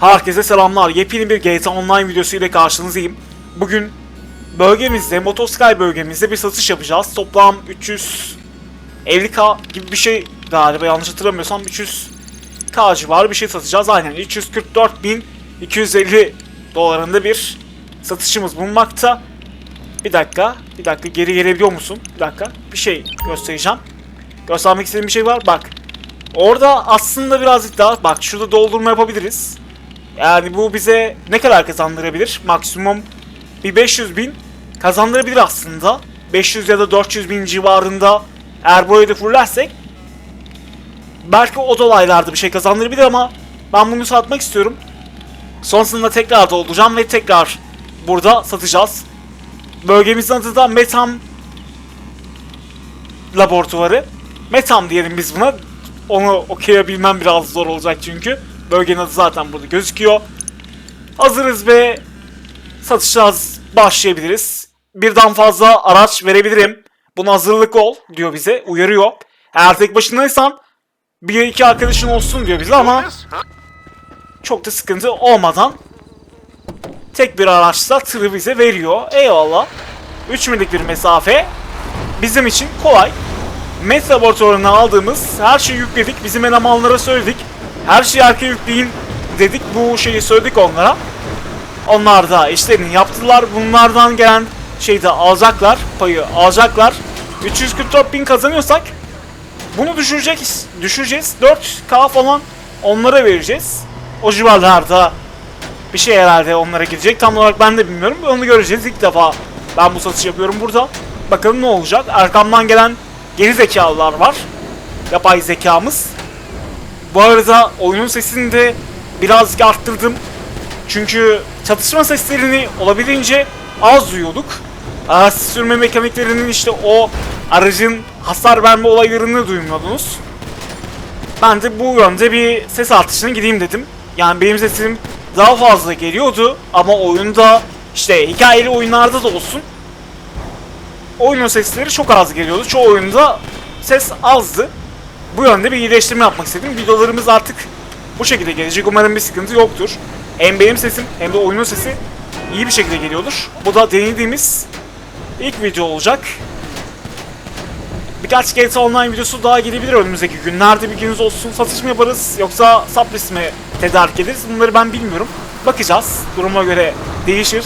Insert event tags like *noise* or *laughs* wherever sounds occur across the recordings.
Herkese selamlar. Yepyeni bir GTA Online videosu ile karşınızdayım. Bugün bölgemizde, Motosky bölgemizde bir satış yapacağız. Toplam 350k gibi bir şey galiba yanlış hatırlamıyorsam 300k civarı bir şey satacağız. Aynen 344.250 dolarında bir satışımız bulunmakta. Bir dakika, bir dakika geri gelebiliyor musun? Bir dakika, bir şey göstereceğim. Göstermek istediğim bir şey var. Bak, Orada aslında birazcık daha bak şurada doldurma yapabiliriz. Yani bu bize ne kadar kazandırabilir? Maksimum bir 500 bin kazandırabilir aslında. 500 ya da 400 bin civarında eğer burayı da fullersek belki o dolaylarda bir şey kazandırabilir ama ben bunu satmak istiyorum. Sonrasında tekrar dolduracağım ve tekrar burada satacağız. Bölgemizin adı da Metam laboratuvarı. Metam diyelim biz buna. Onu okuyabilmem biraz zor olacak çünkü. Bölgenin adı zaten burada gözüküyor. Hazırız ve satışacağız başlayabiliriz. Birden fazla araç verebilirim. Buna hazırlıklı ol diyor bize. Uyarıyor. Eğer tek başınaysan bir iki arkadaşın olsun diyor bize ama çok da sıkıntı olmadan tek bir araçla tırı bize veriyor. Eyvallah. 3 millik bir mesafe bizim için kolay. Met laboratuvarından aldığımız her şeyi yükledik. Bizim elemanlara söyledik. Her şeyi arka yükleyin dedik. Bu şeyi söyledik onlara. Onlar da işlerini yaptılar. Bunlardan gelen şeyi de alacaklar. Payı alacaklar. 344 bin kazanıyorsak bunu düşüreceğiz. Düşüreceğiz. 4K falan onlara vereceğiz. O civarlarda bir şey herhalde onlara gidecek. Tam olarak ben de bilmiyorum. Onu göreceğiz. İlk defa ben bu satış yapıyorum burada. Bakalım ne olacak. Arkamdan gelen geri zekalılar var. Yapay zekamız. Bu arada oyunun sesini de birazcık arttırdım. Çünkü çatışma seslerini olabildiğince az duyuyorduk. Araç sürme mekaniklerinin işte o aracın hasar verme olaylarını duymuyordunuz. Ben de bu yönde bir ses artışına gideyim dedim. Yani benim sesim daha fazla geliyordu ama oyunda işte hikayeli oyunlarda da olsun oyunun sesleri çok az geliyordu. Çoğu oyunda ses azdı. Bu yönde bir iyileştirme yapmak istedim. Videolarımız artık bu şekilde gelecek. Umarım bir sıkıntı yoktur. Hem benim sesim hem de oyunun sesi iyi bir şekilde geliyordur. Bu da denediğimiz ilk video olacak. Birkaç GTA Online videosu daha gelebilir önümüzdeki günlerde. Bilginiz olsun. Satış mı yaparız yoksa saplis mi tedarik ederiz? Bunları ben bilmiyorum. Bakacağız. Duruma göre değişir.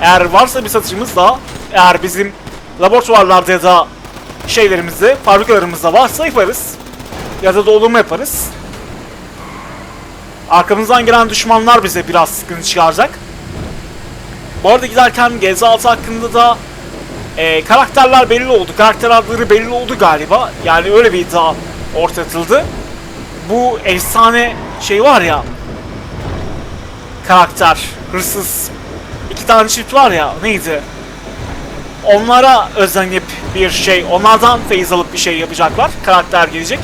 Eğer varsa bir satışımız da eğer bizim laboratuvarlarda ya da şeylerimizde, fabrikalarımızda varsa yaparız. Ya da doldurma yaparız. Arkamızdan gelen düşmanlar bize biraz sıkıntı çıkaracak. Bu arada giderken GZ6 hakkında da e, karakterler belli oldu. Karakter adları belli oldu galiba. Yani öyle bir iddia ortaya atıldı. Bu efsane şey var ya karakter, hırsız iki tane çift var ya neydi? onlara özenip bir şey, onlardan feyiz alıp bir şey yapacaklar. Karakter gelecek.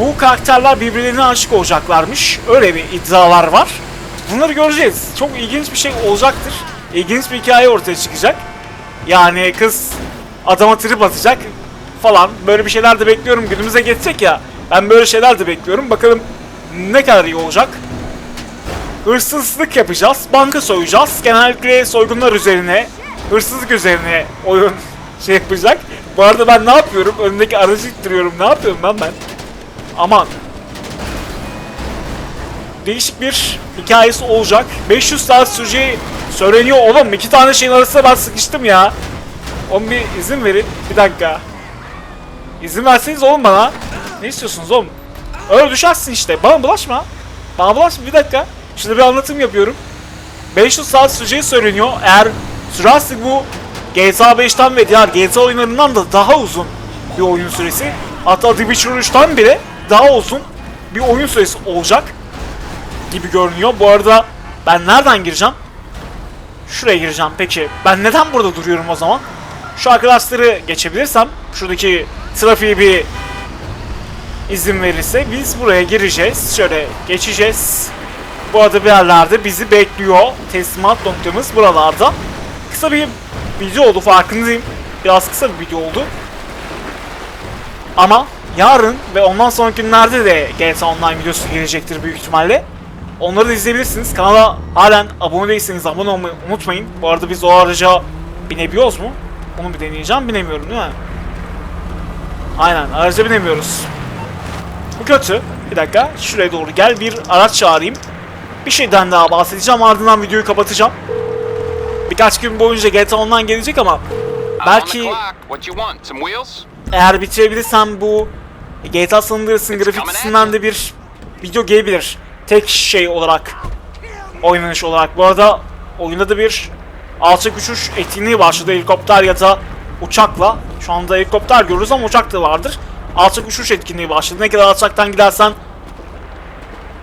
Bu karakterler birbirlerine aşık olacaklarmış. Öyle bir iddialar var. Bunları göreceğiz. Çok ilginç bir şey olacaktır. İlginç bir hikaye ortaya çıkacak. Yani kız adama trip atacak falan. Böyle bir şeyler de bekliyorum. Günümüze geçecek ya. Ben böyle şeyler de bekliyorum. Bakalım ne kadar iyi olacak hırsızlık yapacağız, banka soyacağız. Genellikle soygunlar üzerine, hırsızlık üzerine oyun *laughs* şey yapacak. Bu arada ben ne yapıyorum? Önündeki aracı ittiriyorum. Ne yapıyorum ben ben? Aman. Değişik bir hikayesi olacak. 500 saat süreceği söyleniyor. Oğlum iki tane şeyin arasında ben sıkıştım ya. Oğlum bir izin verin. Bir dakika. İzin verseniz oğlum bana. Ne istiyorsunuz oğlum? Öyle düşersin işte. Bana bulaşma. Bana bulaşma bir dakika. Şimdi bir anlatım yapıyorum. 500 saat süreceği söyleniyor. Eğer sürerse bu GTA 5'ten ve diğer GTA oyunlarından da daha uzun bir oyun süresi. Hatta The Witcher 3'ten bile daha uzun bir oyun süresi olacak gibi görünüyor. Bu arada ben nereden gireceğim? Şuraya gireceğim. Peki ben neden burada duruyorum o zaman? Şu arkadaşları geçebilirsem şuradaki trafiği bir izin verirse biz buraya gireceğiz. Şöyle geçeceğiz. Bu arada bir yerlerde bizi bekliyor. Teslimat noktamız buralarda. Kısa bir video oldu farkındayım. Biraz kısa bir video oldu. Ama yarın ve ondan sonraki günlerde de GTA Online videosu gelecektir büyük ihtimalle. Onları da izleyebilirsiniz. Kanala halen abone değilseniz abone olmayı unutmayın. Bu arada biz o araca binebiliyoruz mu? Onu bir deneyeceğim. Binemiyorum değil mi? Aynen araca binemiyoruz. Bu kötü. Bir dakika şuraya doğru gel bir araç çağırayım. Bir şeyden daha bahsedeceğim ardından videoyu kapatacağım. Birkaç gün boyunca GTA Online gelecek ama belki eğer bitirebilirsem bu GTA San Andreas'ın grafiksinden de bir video gelebilir. Tek şey olarak oynanış olarak. Bu arada oyunda da bir alçak uçuş etkinliği başladı helikopter ya da uçakla. Şu anda helikopter görürüz ama uçak da vardır. Alçak uçuş etkinliği başladı. Ne kadar alçaktan gidersen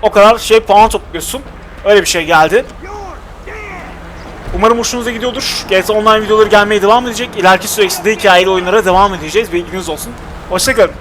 o kadar şey puan topluyorsun. Öyle bir şey geldi. Umarım hoşunuza gidiyordur. GTA Online videoları gelmeye devam edecek. İleriki süreçte de hikayeli oyunlara devam edeceğiz. Bilginiz olsun. Hoşçakalın.